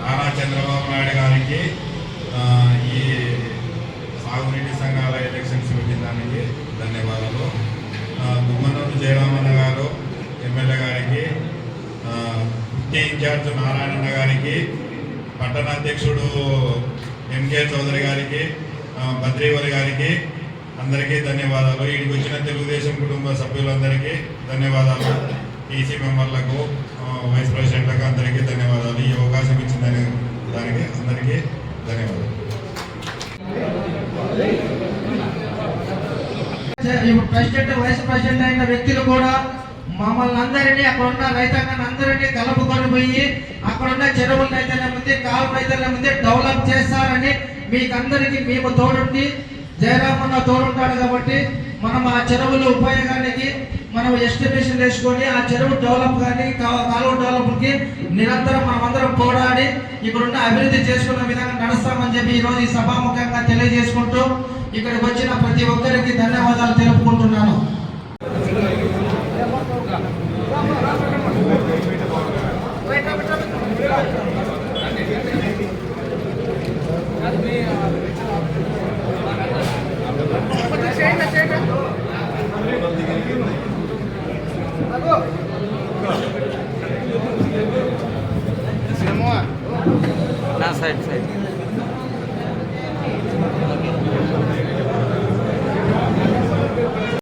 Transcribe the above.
నారా చంద్రబాబు నాయుడు గారికి ఈ సాగునీటి సంఘాల ఎలక్షన్స్ పెట్టిందానికి ధన్యవాదాలు. గుమ్మనూరు జయరామన్న గారు ఎమ్మెల్యే గారికి ముఖ్య ఇన్ఛార్జ్ నారాయణన్న గారికి పట్టణ అధ్యక్షుడు ఎంకే చౌదరి గారికి భద్రీవరి గారికి అందరికీ ధన్యవాదాలు. వీడికి వచ్చిన తెలుగుదేశం కుటుంబ సభ్యులందరికీ ధన్యవాదాలు. ఈసీ మెంబర్లకు వైస్ ప్రెసిడెంట్లకు అందరికీ ధన్యవాదాలు. ఈ అవకాశం ఇచ్చిన దానికి అందరికీ ధన్యవాదాలు. ఇప్పుడు ప్రెసిడెంట్ వైస్ ప్రెసిడెంట్ అయిన వ్యక్తులు కూడా మమ్మల్ని అందరినీ అక్కడ ఉన్న రైతాంగాన్ని అందరినీ కలుపుకొని పోయి అక్కడ ఉన్న చెరువుల రైతుల ముందు కాలు రైతుల ముందు డెవలప్ చేస్తారని మీకు అందరికీ మేము తోడుండి జయరామన్న తోడుంటాడు కాబట్టి మనం ఆ చెరువుల ఉపయోగానికి మనం ఎస్టిమేషన్ వేసుకొని ఆ చెరువు డెవలప్ కానీ కాలువ డెవలప్కి నిరంతరం మనం అందరం పోరాడి ఇక్కడున్న అభివృద్ధి చేసుకున్న విధంగా నడుస్తామని చెప్పి ఈరోజు ఈ సభాముఖంగా తెలియజేసుకుంటూ ఇక్కడికి వచ్చిన ప్రతి ఒక్కరికి ధన్యవాదాలు తెలుపుకుంటున్నాను. না সাইড সাইড।